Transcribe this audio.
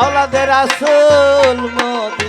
আওলাদের আসল মদ